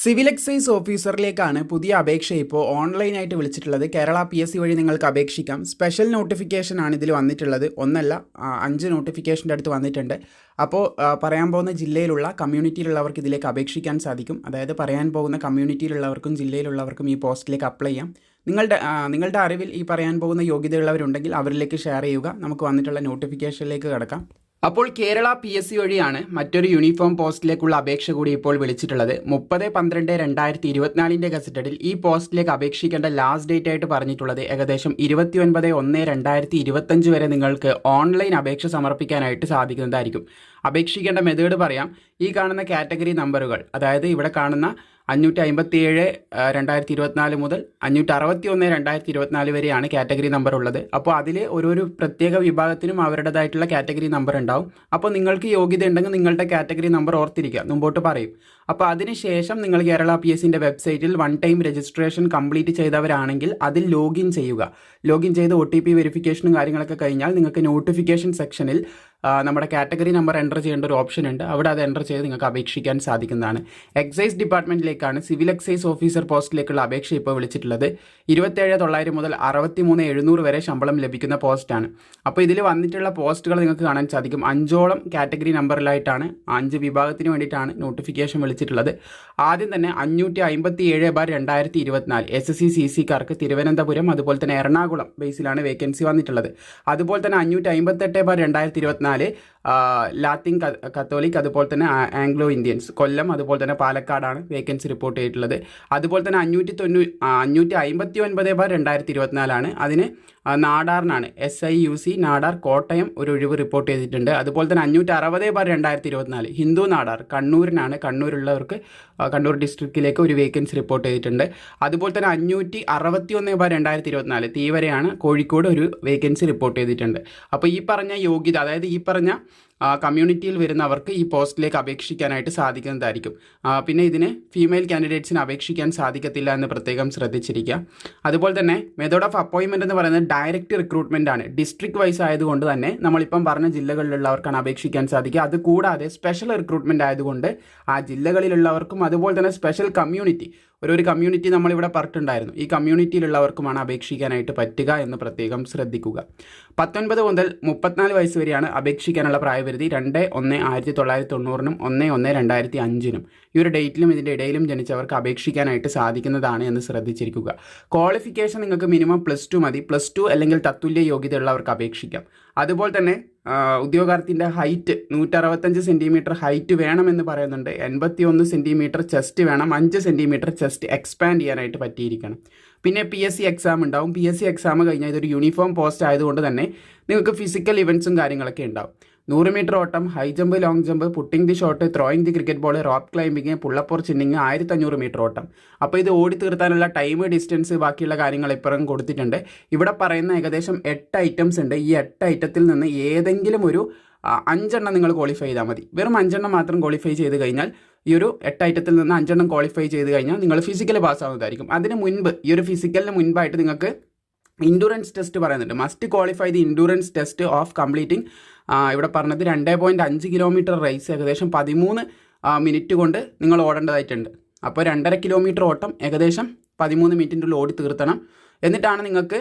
Civil excise ഓഫീസറിലേക്കാണ് പുതിയ അപേക്ഷ ഇപ്പോൾ ഓൺലൈനായിട്ട് വിളിച്ചിട്ടുള്ളത്. കേരള പി എസ് സി വഴി നിങ്ങൾക്ക് അപേക്ഷിക്കാം. സ്പെഷ്യൽ നോട്ടിഫിക്കേഷൻ ആണ് ഇതിൽ വന്നിട്ടുള്ളത്. ഒന്നല്ല അഞ്ച് നോട്ടിഫിക്കേഷന്റെ അടുത്ത് വന്നിട്ടുണ്ട്. അപ്പോൾ പറയാൻ പോകുന്ന ജില്ലയിലുള്ള കമ്മ്യൂണിറ്റിയിലുള്ളവർക്ക് ഇതിലേക്ക് അപേക്ഷിക്കാൻ സാധിക്കും. അതായത് പറയാൻ പോകുന്ന കമ്മ്യൂണിറ്റിയിലുള്ളവർക്കും ജില്ലയിലുള്ളവർക്കും ഈ പോസ്റ്റിലേക്ക് അപ്ലൈ ചെയ്യാം. നിങ്ങളുടെ നിങ്ങളുടെ അറിവിൽ ഈ പറയാൻ പോകുന്ന യോഗ്യതയുള്ളവരുണ്ടെങ്കിൽ അവരിലേക്ക് ഷെയർ ചെയ്യുക. നമുക്ക് വന്നിട്ടുള്ള നോട്ടിഫിക്കേഷനിലേക്ക് കിടക്കാം. അപ്പോൾ കേരള പി എസ് സി വഴിയാണ് മറ്റൊരു യൂണിഫോം പോസ്റ്റിലേക്കുള്ള അപേക്ഷ കൂടി ഇപ്പോൾ വിളിച്ചിട്ടുള്ളത്. മുപ്പത് പന്ത്രണ്ട് രണ്ടായിരത്തി ഇരുപത്തിനാലിന്റെ ഗസറ്റഡിൽ ഈ പോസ്റ്റിലേക്ക് അപേക്ഷിക്കേണ്ട ലാസ്റ്റ് ഡേറ്റ് ആയിട്ട് പറഞ്ഞിട്ടുള്ളത് ഏകദേശം ഇരുപത്തി ഒൻപത് ഒന്ന് രണ്ടായിരത്തി ഇരുപത്തഞ്ച് വരെ നിങ്ങൾക്ക് ഓൺലൈൻ അപേക്ഷ സമർപ്പിക്കാനായിട്ട് സാധിക്കുന്നതായിരിക്കും. അപേക്ഷിക്കേണ്ട മെത്തേഡ് പറയാം. ഈ കാണുന്ന കാറ്റഗറി നമ്പറുകൾ അതായത് ഇവിടെ കാണുന്ന അഞ്ഞൂറ്റി അമ്പത്തി ഏഴ് രണ്ടായിരത്തി ഇരുപത്തിനാല് മുതൽ അഞ്ഞൂറ്റി അറുപത്തി ഒന്ന് രണ്ടായിരത്തി ഇരുപത്തിനാല് വരെയാണ് കാറ്റഗറി നമ്പർ ഉള്ളത്. അപ്പോൾ അതിൽ ഓരോരു പ്രത്യേക വിഭാഗത്തിനും അവരുടേതായിട്ടുള്ള കാറ്റഗറി നമ്പർ ഉണ്ടാവും. അപ്പോൾ നിങ്ങൾക്ക് യോഗ്യത ഉണ്ടെങ്കിൽ നിങ്ങളുടെ കാറ്റഗറി നമ്പർ ഓർത്തിരിക്കുക. മുമ്പോട്ട് പറയും. അപ്പോൾ അതിനുശേഷം നിങ്ങൾ കേരള പി എസ് സിന്റെ വെബ്സൈറ്റിൽ വൺ ടൈം രജിസ്ട്രേഷൻ കംപ്ലീറ്റ് ചെയ്തവരാണെങ്കിൽ അതിൽ ലോഗിൻ ചെയ്യുക. ലോഗിൻ ചെയ്ത് ഒ ടി പി വെരിഫിക്കേഷനും കാര്യങ്ങളൊക്കെ കഴിഞ്ഞാൽ നിങ്ങൾക്ക് നോട്ടിഫിക്കേഷൻ സെക്ഷനിൽ നമ്മുടെ കാറ്റഗറി നമ്പർ എന്റർ ചെയ്യേണ്ട ഒരു ഓപ്ഷൻ ഉണ്ട്. അവിടെ അത് എന്റർ ചെയ്ത് നിങ്ങൾക്ക് അപേക്ഷിക്കാൻ സാധിക്കുന്നതാണ്. എക്സൈസ് ഡിപ്പാർട്ട്മെന്റിലേക്കാണ് സിവിൽ എക്സൈസ് ഓഫീസർ പോസ്റ്റിലേക്കുള്ള അപേക്ഷ ഇപ്പോൾ വിളിച്ചിട്ടുള്ളത്. ഇരുപത്തേഴ് തൊള്ളായിരം മുതൽ അറുപത്തി മൂന്ന് എഴുന്നൂറ് വരെ ശമ്പളം ലഭിക്കുന്ന പോസ്റ്റാണ്. അപ്പോൾ ഇതിൽ വന്നിട്ടുള്ള പോസ്റ്റുകൾ നിങ്ങൾക്ക് കാണാൻ സാധിക്കും. അഞ്ചോളം കാറ്റഗറി നമ്പറിലായിട്ടാണ് അഞ്ച് വിഭാഗത്തിന് വേണ്ടിയിട്ടാണ് നോട്ടിഫിക്കേഷൻ വിളിച്ചിട്ടുള്ളത്. ആദ്യം തന്നെ അഞ്ഞൂറ്റി അമ്പത്തി ഏഴ് ബാർ രണ്ടായിരത്തി ഇരുപത്തിനാല്. എസ് എസ് സി സി സിക്കാർക്ക് തിരുവനന്തപുരം അതുപോലെ തന്നെ എറണാകുളം ബേസിലാണ് വേക്കൻസി വന്നിട്ടുള്ളത്. അതുപോലെ തന്നെ അഞ്ഞൂറ്റി അമ്പത്തെട്ട് ബാർ രണ്ടായിരത്തി ഇരുപത്തിനാല് പിന്നാലെ ലാത്തിൻ കത്തോലിക് അതുപോലെ തന്നെ ആംഗ്ലോ ഇന്ത്യൻസ് കൊല്ലം അതുപോലെ തന്നെ പാലക്കാടാണ് വേക്കൻസി റിപ്പോർട്ട് ചെയ്തിട്ടുള്ളത്. അതുപോലെ തന്നെ അഞ്ഞൂറ്റി തൊണ്ണൂ അഞ്ഞൂറ്റി അമ്പത്തി ഒൻപത് ബാർ രണ്ടായിരത്തി ഇരുപത്തിനാലാണ് അതിന് നാടാറിനാണ്. S I U C Nadar Kottayam ഒരു ഒഴിവ് റിപ്പോർട്ട് ചെയ്തിട്ടുണ്ട്. അതുപോലെ തന്നെ അഞ്ഞൂറ്റി അറുപത് ബാർ രണ്ടായിരത്തി ഇരുപത്തിനാല് ഹിന്ദു നാടാർ കണ്ണൂരിനാണ്. കണ്ണൂരുള്ളവർക്ക് കണ്ണൂർ ഡിസ്ട്രിക്റ്റിലേക്ക് ഒരു വേക്കൻസി റിപ്പോർട്ട് ചെയ്തിട്ടുണ്ട്. അതുപോലെ തന്നെ അഞ്ഞൂറ്റി അറുപത്തി ഒന്ന് ബാർ രണ്ടായിരത്തി ഇരുപത്തിനാല് തീവരെയാണ് കോഴിക്കോട് ഒരു വേക്കൻസി റിപ്പോർട്ട് ചെയ്തിട്ടുണ്ട്. അപ്പോൾ ഈ പറഞ്ഞ യോഗ്യത അതായത് ഈ പറഞ്ഞ കമ്മ്യൂണിറ്റിയിൽ വരുന്നവർക്ക് ഈ പോസ്റ്റിലേക്ക് അപേക്ഷിക്കാനായിട്ട് സാധിക്കുന്നതായിരിക്കും. പിന്നെ ഇതിന് ഫീമെയിൽ കാൻഡിഡേറ്റ്സിന് അപേക്ഷിക്കാൻ സാധിക്കത്തില്ല എന്ന് പ്രത്യേകം ശ്രദ്ധിച്ചിരിക്കുക. അതുപോലെ തന്നെ മെത്തേഡ് ഓഫ് അപ്പോയിൻമെന്റ് എന്ന് പറയുന്നത് ഡയറക്റ്റ് റിക്രൂട്ട്മെന്റ് ആണ്. ഡിസ്ട്രിക്ട് വൈസ് ആയതുകൊണ്ട് തന്നെ നമ്മളിപ്പം പറഞ്ഞ ജില്ലകളിലുള്ളവർക്കാണ് അപേക്ഷിക്കാൻ സാധിക്കുക. അത് കൂടാതെ സ്പെഷ്യൽ റിക്രൂട്ട്മെന്റ് ആയതുകൊണ്ട് ആ ജില്ലകളിലുള്ളവർക്കും അതുപോലെ തന്നെ സ്പെഷ്യൽ കമ്മ്യൂണിറ്റി ഒരു ഒരു കമ്മ്യൂണിറ്റി നമ്മളിവിടെ പറഞ്ഞിട്ടുണ്ടായിരുന്നു. ഈ കമ്മ്യൂണിറ്റിയിലുള്ളവർക്കുമാണ് അപേക്ഷിക്കാനായിട്ട് പറ്റുക എന്ന് പ്രത്യേകം ശ്രദ്ധിക്കുക. പത്തൊൻപത് മുതൽ മുപ്പത്തിനാല് വയസ്സ് വരെയാണ് അപേക്ഷിക്കാനുള്ള പ്രായപരിധി. രണ്ട് ഒന്ന് ആയിരത്തി തൊള്ളായിരത്തി തൊണ്ണൂറിനും ഒന്ന് ഒന്ന് രണ്ടായിരത്തി അഞ്ചിനും ഈ ഒരു ഡേറ്റിലും ഇതിന്റെ ഇടയിലും ജനിച്ചവർക്ക് അപേക്ഷിക്കാനായിട്ട് സാധിക്കുന്നതാണ് എന്ന് ശ്രദ്ധിച്ചിരിക്കുക. ക്വാളിഫിക്കേഷൻ നിങ്ങൾക്ക് മിനിമം പ്ലസ് ടു മതി. പ്ലസ് ടു അല്ലെങ്കിൽ തത്തുല്യ യോഗ്യതയുള്ളവർക്ക് അപേക്ഷിക്കാം. അതുപോലെ തന്നെ ഉദ്യോഗാർത്ഥിന്റെ ഹൈറ്റ് നൂറ്ററുപത്തഞ്ച് സെന്റിമീറ്റർ ഹൈറ്റ് വേണമെന്ന് പറയുന്നുണ്ട്. എൺപത്തി ഒന്ന് സെന്റിമീറ്റർ ചെസ്റ്റ് വേണം. അഞ്ച് സെന്റിമീറ്റർ ചെസ്റ്റ് എക്സ്പാൻഡ് ചെയ്യാനായിട്ട് പറ്റിയിരിക്കണം. പിന്നെ പി എസ് സി എക്സാം ഉണ്ടാവും. പി എസ് സി എക്സാം കഴിഞ്ഞാൽ ഇതൊരു യൂണിഫോം പോസ്റ്റ് ആയതുകൊണ്ട് തന്നെ നിങ്ങൾക്ക് ഫിസിക്കൽ ഇവന്റ്സും കാര്യങ്ങളൊക്കെ ഉണ്ടാവും. നൂറ് മീറ്റർ ഓട്ടം high jump long jump putting the shot throwing the cricket ball rope climbing pull up or chinning ആയിരത്തഞ്ഞൂറ് മീറ്റർ ഓട്ടം. അപ്പോൾ ഇത് ഓടി തീർത്താനുള്ള ടൈം ഡിസ്റ്റൻസ് ബാക്കിയുള്ള കാര്യങ്ങൾ ഇപ്പുറം കൊടുത്തിട്ടുണ്ട്. ഇവിടെ പറയുന്ന ഏകദേശം എട്ട് ഐറ്റംസ് ഉണ്ട്. ഈ എട്ട് ഐറ്റത്തിൽ നിന്ന് ഏതെങ്കിലും ഒരു അഞ്ചെണ്ണം നിങ്ങൾ ക്വാളിഫൈ ചെയ്താൽ മതി. വെറും അഞ്ചെണ്ണം മാത്രം ക്വാളിഫൈ ചെയ്ത് കഴിഞ്ഞാൽ ഈ ഒരു എട്ട് ഐറ്റത്തിൽ നിന്ന് അഞ്ചെണ്ണം ക്വാളിഫൈ ചെയ്ത് കഴിഞ്ഞാൽ നിങ്ങൾ ഫിസിക്കൽ പാസ്സാവുന്നതായിരിക്കും അതിന് മുൻപ് ഈ ഒരു ഫിസിക്കലിന് മുൻപായിട്ട് നിങ്ങൾക്ക് ഇൻഡുറൻസ് ടെസ്റ്റ് പറയുന്നുണ്ട്. Must qualify the endurance test of completing. ഇവിടെ പറഞ്ഞത് രണ്ട് പോയിന്റ് അഞ്ച് കിലോമീറ്റർ റേസ് ഏകദേശം പതിമൂന്ന് മിനിറ്റ് കൊണ്ട് നിങ്ങൾ ഓടേണ്ടതായിട്ടുണ്ട്. അപ്പോൾ രണ്ടര കിലോമീറ്റർ ഓട്ടം ഏകദേശം പതിമൂന്ന് മിനിറ്റിന്റെ ഉള്ളിൽ ഓടി തീർത്തണം. എന്നിട്ടാണ് നിങ്ങൾക്ക്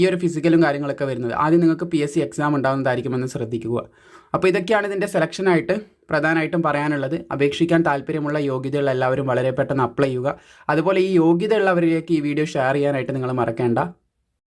ഈ ഒരു ഫിസിക്കലും കാര്യങ്ങളൊക്കെ വരുന്നത്. ആദ്യം നിങ്ങൾക്ക് പി എസ് സി എക്സാം ഉണ്ടാകുന്നതായിരിക്കുമെന്ന് ശ്രദ്ധിക്കുക. അപ്പോൾ ഇതൊക്കെയാണ് ഇതിന്റെ സെലക്ഷനായിട്ട് പ്രധാനമായിട്ടും പറയാനുള്ളത്. അപേക്ഷിക്കാൻ താല്പര്യമുള്ള യോഗ്യതയുള്ള എല്ലാവരും വളരെ പെട്ടെന്ന് അപ്ലൈ ചെയ്യുക. അതുപോലെ ഈ യോഗ്യതയുള്ളവരിലേക്ക് ഈ വീഡിയോ ഷെയർ ചെയ്യാനായിട്ട് നിങ്ങൾ മറക്കേണ്ട.